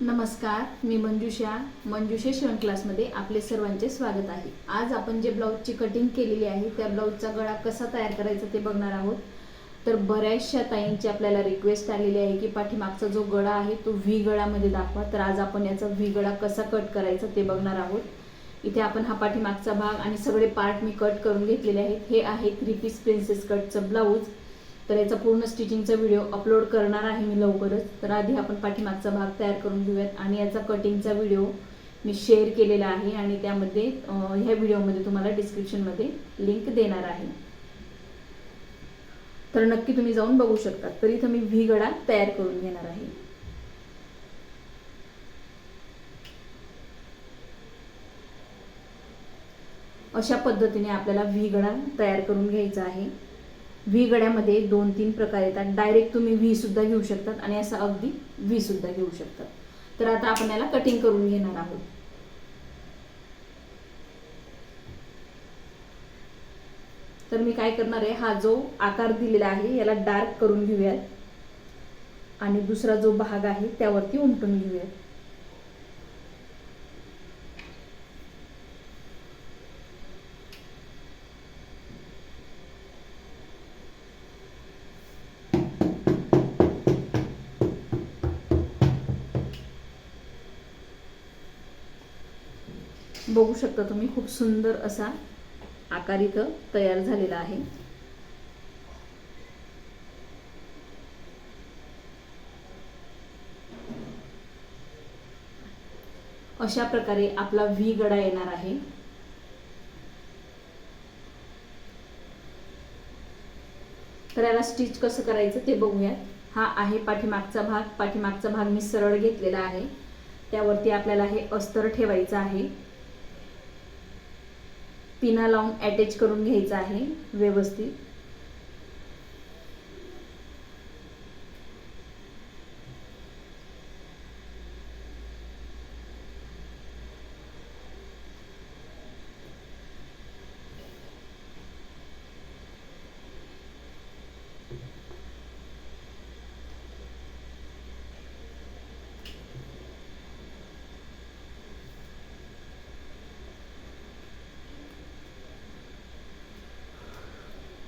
नमस्कार मी मंजुषा. मंजुषा शिवण क्लासमध्ये आपले सर्वांचे स्वागत आहे. आज आपण जे ब्लाऊजची कटिंग केलेली आहे त्या ब्लाऊजचा गळा कसा तयार करायचा ते बघणार आहोत. तर बऱ्याचशा ताईंची आपल्याला रिक्वेस्ट आलेली आहे की पाठीमागचा जो गळा आहे तो व्ही गळामध्ये दाखवा. तर आज आपण याचा व्ही गळा कसा कट करायचा ते बघणार आहोत. इथे आपण हा पाठीमागचा भाग आणि सगळे पार्ट मी कट करून घेतलेले आहेत. हे आहे थ्री पीस प्रिन्सेस कटचं ब्लाऊज. तर याचा पूर्ण स्टिचिंगचा व्हिडिओ अपलोड करणार आहे मी लवकरच. तर आधी आपण पाठीमागचा भाग तयार करून घेऊयात आणि याचा कटिंगचा व्हिडिओ मी शेअर केलेला आहे आणि त्यामध्ये ह्या व्हिडिओमध्ये तुम्हाला डिस्क्रिप्शनमध्ये लिंक देणार आहे. तर नक्की तुम्ही जाऊन बघू शकता. तर इथं मी व्ही गडा तयार करून घेणार आहे. अशा पद्धतीने आपल्याला व्ही गडा तयार करून घ्यायचा आहे. व्ही गड्यामध्ये दोन तीन प्रकार येतात. डायरेक्ट तुम्ही व्ही सुद्धा घेऊ शकतात आणि असं अगदी व्ही सुद्धा घेऊ शकतात. तर आता आपण याला कटिंग करून घेणार आहोत. तर मी काय करणार आहे हा जो आकार दिलेला आहे याला डार्क करून घेऊयात. आणि दुसरा जो भाग आहे त्यावरती उमटून घेऊयात. बघू शकता तुम्ही खूप सुंदर असा आकार इथं तयार झालेला आहे. अशा प्रकारे आपला व्ही गडा येणार आहे. तर याला स्टिच कसं करायचं ते बघूयात. हा आहे पाठीमागचा भाग. पाठीमागचा भाग मी सरळ घेतलेला आहे. त्यावरती आपल्याला हे अस्तर ठेवायचं आहे. पिना लावून अटॅच करून घ्यायचं आहे व्यवस्थित.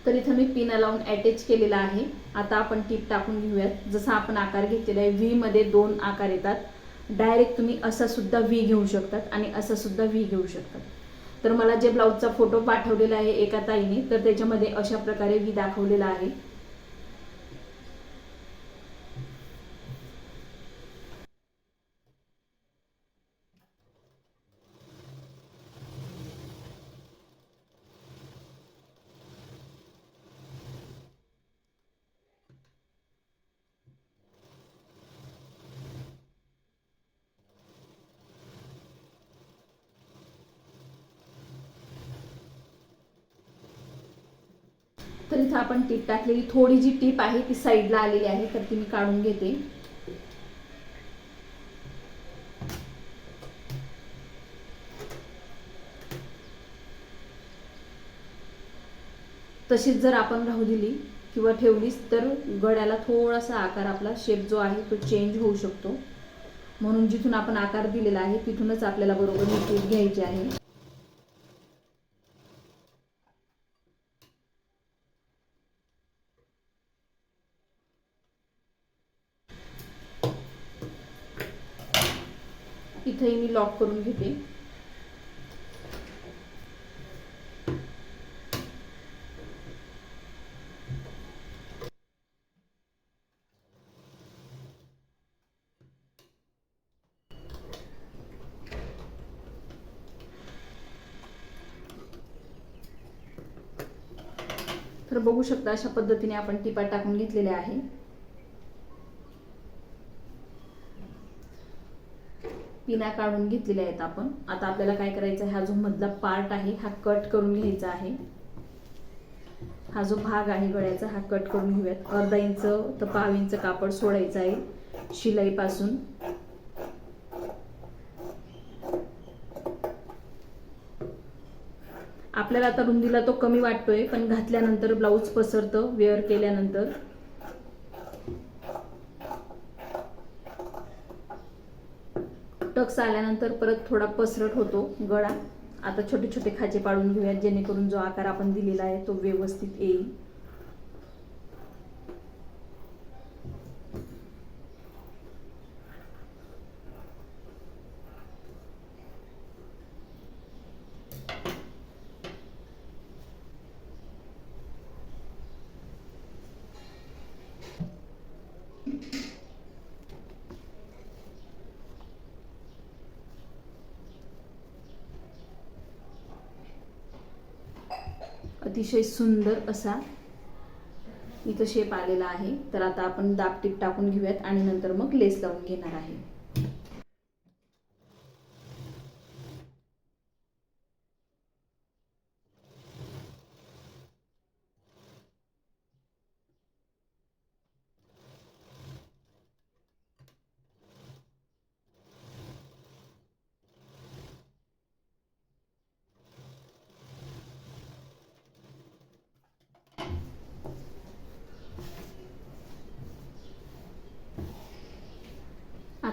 तर इथं मी पिन लावून अटॅच केलेला आहे. आता आपण टीप टाकून घेऊयात. जसा आपण आकार घेतलेला आहे व्हीमध्ये दोन आकार येतात. डायरेक्ट तुम्ही असा सुद्धा व्ही घेऊ शकतात आणि असा सुद्धा व्ही घेऊ शकतात. तर मला जे ब्लाऊजचा फोटो पाठवलेला आहे एका ताईने तर त्याच्यामध्ये अशा प्रकारे व्ही दाखवलेला आहे. तर इथं आपण टीप टाकलेली थोडी जी टीप आहे ती साईडला आलेली आहे तर ती मी काढून घेते. तशीच जर आपण राहू दिली किंवा ठेवलीच तर गड्याला थोडासा आकार आपला शेप जो आहे तो चेंज होऊ शकतो. म्हणून जिथून आपण आकार दिलेला आहे तिथूनच आपल्याला बरोबर ही टीप घ्यायची आहे. इथंही मी लॉक करून घेते. तर बघू शकता अशा पद्धतीने आपण टिपा टाकून घेतलेल्या आहे. पिना काढून घेतलेल्या आहेत आपण. आता आपल्याला काय करायचं आहे? हा जो मधला पार्ट आहे हा कट करून घ्यायचा आहे. हा जो भाग आहे गळ्याचा हा कट करून घेऊयात. अर्धा इंच तर पाव इंच कापड सोडायचं आहे शिलाईपासून. आपल्याला आता रुंदीला तो कमी वाटतोय पण घातल्यानंतर ब्लाऊज पसरतं वेअर केल्यानंतर. टक्स आल्यानंतर परत थोडा पसरट होतो गळा. आता छोटे छोटे खाचे पाडून घेऊयात जेणेकरून जो आकार आपण दिलेला आहे तो व्यवस्थित येईल. अतिशय सुंदर असा इथं शेप आलेला आहे. तर आता आपण दापटीप टाकून घेऊयात आणि नंतर मग लेस लावून घेणार आहे.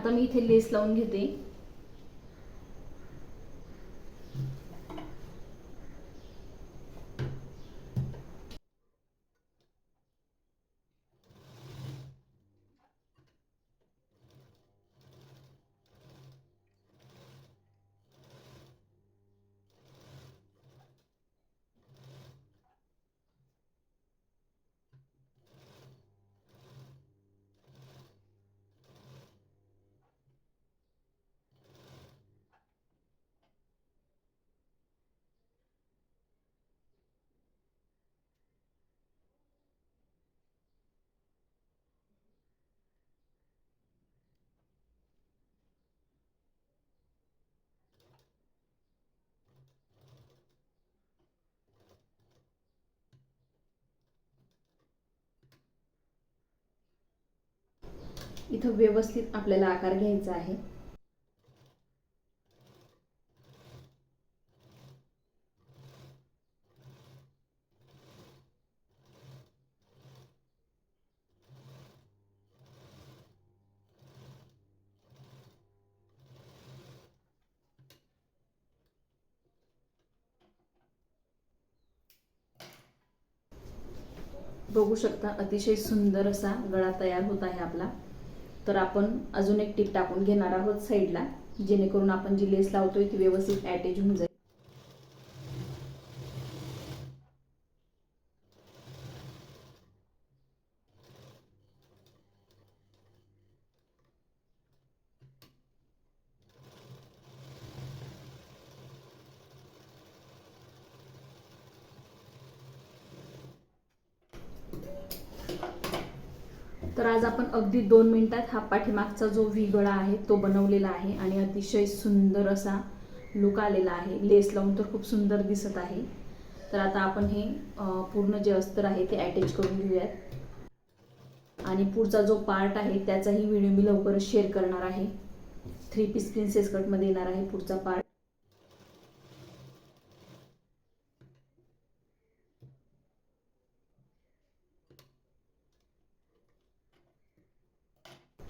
आता मी इथे लेस लावून घेते. इथं व्यवस्थित आपल्याला आकार घ्यायचा आहे. बघू शकता अतिशय सुंदर असा गळा तयार होत आहे आपला. तर आपण अजून एक टीप टाकून घेणार आहोत साईडला जेणेकरून आपण जी लेस लावतोय ती व्यवस्थित अटॅच होऊन जाईल. तर आज आपण अगदी दोन मिनिटात हा पाठीमागचा जो व्ही गळा आहे तो बनवलेला आहे आणि अतिशय सुंदर असा लुक आलेला आहे. लेस लावून तर खूप सुंदर दिसत आहे. तर आता आपण हे पूर्ण जे अस्तर आहे ते अटॅच करून घेऊयात. आणि पुढचा जो पार्ट आहे त्याचाही व्हिडिओ मी लवकरच शेअर करणार आहे. थ्री पीस प्रिन्सेस कटमध्ये येणार आहे पुढचा पार्ट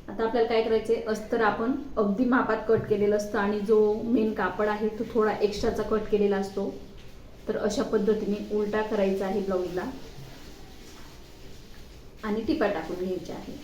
आता आपल्याला काय करायचे अस्तर आपण अगदी मापात कट केलेलं असतं आणि जो मेन कापड आहे तो थोडा एक्स्ट्राचा कट केलेला असतो. तर अशा पद्धतीने उलटा करायचा आहे ब्लाऊजला आणि टिपा टाकून घ्यायच्या आहे.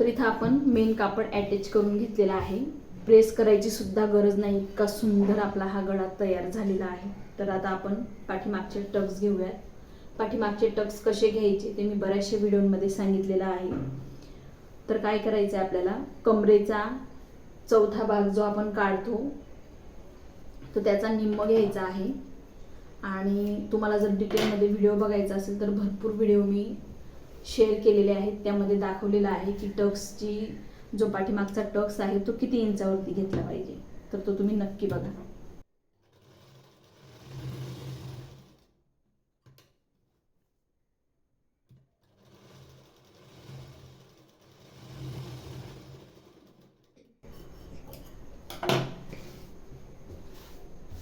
तर इथं आपण मेन कापड अटॅच करून घेतलेला आहे. प्रेस करायची सुद्धा गरज नाही. इतका सुंदर आपला हा गळा तयार झालेला आहे. तर आता आपण पाठीमागचे टक्स घेऊयात. पाठीमागचे टक्स कसे घ्यायचे ते मी बऱ्याचशा व्हिडिओमध्ये सांगितलेलं आहे. तर काय करायचं आहे आपल्याला? कमरेचा चौथा भाग जो आपण काढतो तर त्याचा निम्म घ्यायचा आहे. आणि तुम्हाला जर डिटेलमध्ये व्हिडिओ बघायचा असेल तर भरपूर व्हिडिओ मी शेअर केलेले आहेत त्यामध्ये दाखवलेलं आहे की टक्सची जो पाठीमागचा टक्स आहे तो किती इंचावरती घेतला पाहिजे? तर तो तुम्ही नक्की बघा.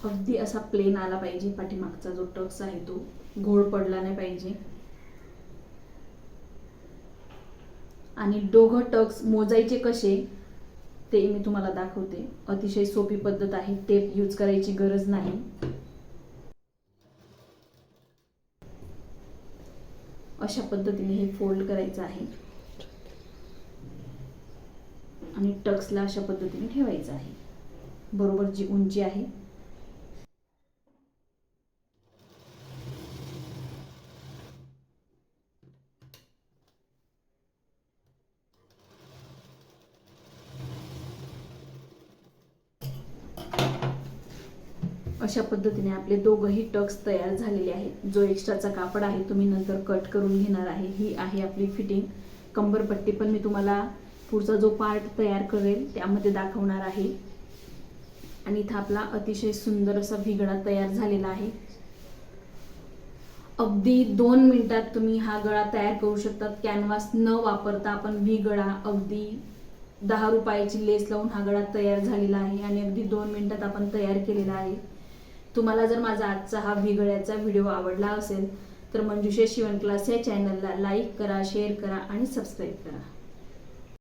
अगदी असा प्लेन आला पाहिजे पाठीमागचा जो टक्स आहे तो. घोळ पडला नाही पाहिजे. आणि दोघं टक्स मोजायचे कसे ते मी तुम्हाला दाखवते. अतिशय सोपी पद्धत आहे. टेप यूज करायची गरज नाही. अशा पद्धतीने हे फोल्ड करायचं आहे. आणि टक्सला अशा पद्धतीने ठेवायचं आहे. बरोबर जी उंची आहे अशा पद्धतीने आपले दोघंही टक्स तयार झालेले आहेत. जो एक्स्ट्राचा कापड आहे तुम्ही नंतर कट करून घेणार आहे. ही आहे आपली फिटिंग. कंबरपट्टी पण मी तुम्हाला पुढचा जो पार्ट तयार करेल त्यामध्ये दाखवणार आहे. आणि इथं आपला अतिशय सुंदर असा भिगडा तयार झालेला आहे. अगदी दोन मिनिटात तुम्ही हा गळा तयार करू शकतात. कॅनव्हास न वापरता आपण व्ही गळा अगदी दहा रुपयाची लेस लावून हा गळा तयार झालेला आहे. आणि अगदी दोन मिनिटात आपण तयार केलेला आहे. तुम्हाला जर माझा आजचा हा विगळ्याचा व्हिडिओ आवडला असेल तर मंजुषे शिवण क्लास या चॅनलला लाईक करा शेअर करा आणि सबस्क्राईब करा.